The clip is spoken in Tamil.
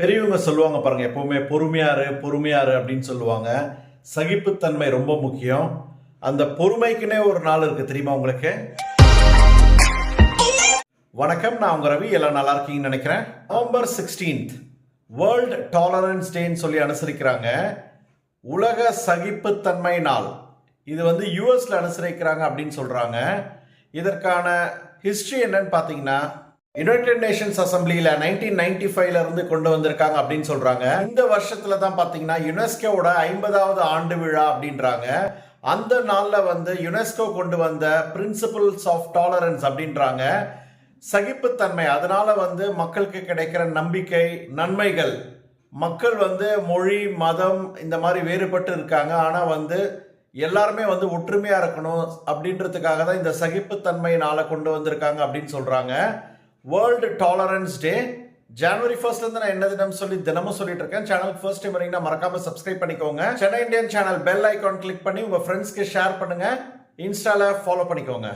பெரியவங்க சொல்லுவாங்க பாருங்க எப்பவுமே பொறுமையாரு பொறுமையாரு அப்படின்னு சொல்லுவாங்க. சகிப்புத்தன்மை ரொம்ப முக்கியம். அந்த பொறுமைக்குன்னே ஒரு நாள் இருக்கு தெரியுமா உங்களுக்கு? வணக்கம் நான் உங்க ரவி எல்லாம் நல்லா இருக்கீங்கன்னு நினைக்கிறேன். நவம்பர் சிக்ஸ்டீன்த் வேர்ல்ட் டாலரன்ஸ் டேன்னு சொல்லி அனுசரிக்கிறாங்க. உலக சகிப்புத்தன்மை நாள். இது வந்து யூஎஸ்ல அனுசரிக்கிறாங்க அப்படின்னு சொல்றாங்க. இதற்கான ஹிஸ்டரி என்னன்னு பார்த்தீங்கன்னா யுனைடெட் நேஷன்ஸ் அசம்பிளியில நைன்டீன் நைன்டி ஃபைவ்ல இருந்து கொண்டு வந்திருக்காங்க அப்படின்னு சொல்றாங்க. இந்த வருஷத்துல தான் பாத்தீங்கன்னா யுனெஸ்கோவோட ஐம்பதாவது ஆண்டு விழா அப்படின்றாங்க. அந்த நாளில் வந்து யுனெஸ்கோ கொண்டு வந்த பிரின்சிபல்ஸ் ஆஃப் டாலரன்ஸ் அப்படின்றாங்க. சகிப்புத்தன்மை அதனால வந்து மக்களுக்கு கிடைக்கிற நம்பிக்கை நன்மைகள். மக்கள் வந்து மொழி மதம் இந்த மாதிரி வேறுபட்டு இருக்காங்க. ஆனால் வந்து எல்லாருமே வந்து ஒற்றுமையாக இருக்கணும் அப்படின்றதுக்காக தான் இந்த சகிப்புத்தன்மை நாளை கொண்டு வந்திருக்காங்க அப்படின்னு சொல்கிறாங்க வேர்ல்டு டாலரன்ஸ் டே ஜனவரி ஃபர்ஸ்ட்ல இருந்து நான் என்ன தினம் சொல்லி தினமும் சொல்லிட்டு இருக்கேன். சேனலுக்கு ஃபர்ஸ்ட் டைம் வரீங்கன்னா மறக்காம சப்ஸ்கிரைப் பண்ணிக்கோங்க. Chennai Indian channel bell icon click பண்ணி உங்க ஃப்ரெண்ட்ஸ்க்கு ஷேர் பண்ணுங்க. இன்ஸ்டால ஃபாலோ பண்ணிக்கோங்க.